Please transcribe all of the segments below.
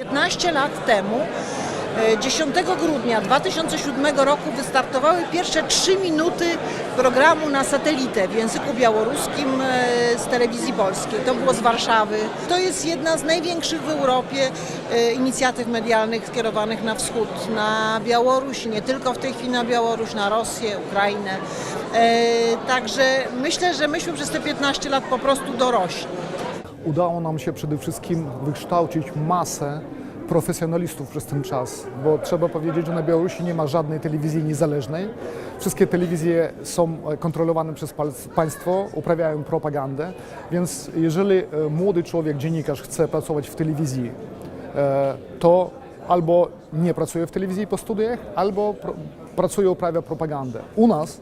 15 lat temu, e, 10 grudnia 2007 roku wystartowały pierwsze 3 minuty programu na satelitę w języku białoruskim e, z telewizji polskiej. To było z Warszawy. To jest jedna z największych w Europie e, inicjatyw medialnych skierowanych na wschód, na Białoruś, nie tylko w tej chwili na Białoruś, na Rosję, Ukrainę. E, Także myślę, że myśmy przez te 15 lat po prostu dorośli. Udało nam się przede wszystkim wykształcić masę profesjonalistów przez ten czas, bo trzeba powiedzieć, że na Białorusi nie ma żadnej telewizji niezależnej. Wszystkie telewizje są e, kontrolowane przez państwo, uprawiają propagandę, więc jeżeli e, młody człowiek, dziennikarz chce pracować w telewizji, e, to albo nie pracuje w telewizji po studiach, albo pracuje, uprawia propagandę. U nas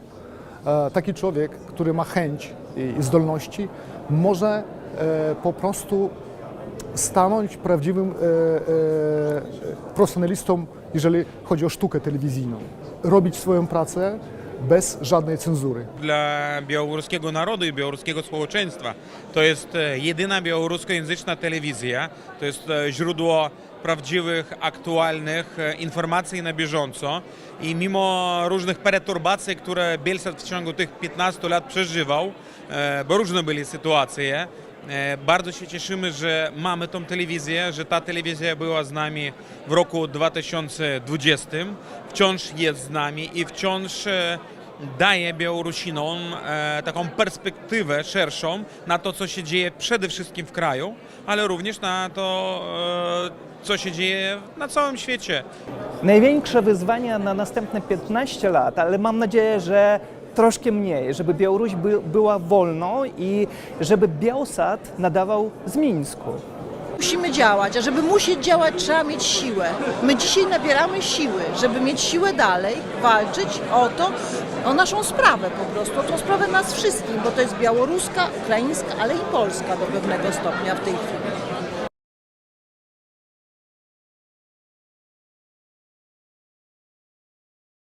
taki człowiek, który ma chęć i, zdolności, może po prostu stanąć prawdziwym e, e, profesjonalistą, jeżeli chodzi o sztukę telewizyjną. Robić swoją pracę bez żadnej cenzury. Dla białoruskiego narodu i białoruskiego społeczeństwa to jest e, jedyna białoruskojęzyczna telewizja, to jest e, źródło prawdziwych, aktualnych e, informacji na bieżąco i mimo różnych perturbacji, które Bielsat w ciągu tych 15 lat przeżywał, e, bo różne były sytuacje, E, Bardzo się cieszymy, że mamy tą telewizję, że ta telewizja była z nami w roku 2020, wciąż jest z nami i wciąż e, daje Białorusinom e, taką perspektywę szerszą na to, co się dzieje przede wszystkim w kraju, ale również na to, e, co się dzieje na całym świecie. Największe wyzwania na następne 15 lat, ale mam nadzieję, że troszkę mniej, żeby Białoruś by, była wolną i żeby Białsat nadawał z Mińsku. Musimy działać, a żeby musieć działać, trzeba mieć siłę. My dzisiaj nabieramy siły, żeby mieć siłę dalej, walczyć o to, o naszą sprawę po prostu, o tą sprawę nas wszystkich, bo to jest białoruska, ukraińska, ale i polska do pewnego stopnia w tej chwili.